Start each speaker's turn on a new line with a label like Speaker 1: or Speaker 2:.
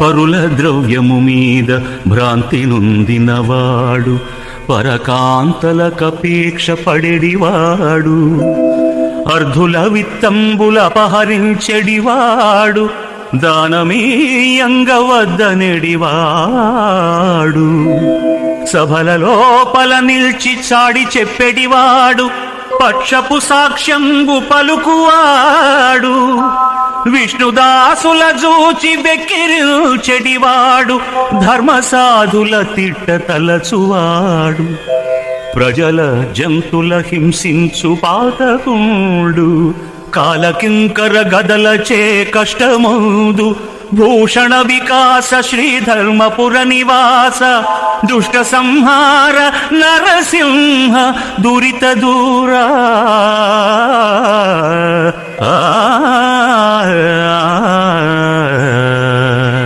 Speaker 1: పరుల ద్రవ్యము మీద భ్రాంతి నొందినవాడు పరకాంతల కపేక్ష పడెడివాడు అర్ధుల విత్తంబుల అపహరించెడివాడు దానమీయంగ వద్దనెడివాడు. సభల లోపల నిల్చి చాడి చెప్పెడివాడు పక్షపు సాక్ష్యంబు పలుకువాడు. విష్ణుదాసుల జూచి వెక్కిరిల్చెడివాడు ధర్మసాధుల తిట్ట తలచువాడు. ప్రజల జంతుల హింసించు పాతకుండు కాలకింకర గదలచే కష్టమౌదు. భూషణ వికాస శ్రీధర్మపుర నివాస దుష్ట సంహార నరసింహ దురిత దూరా.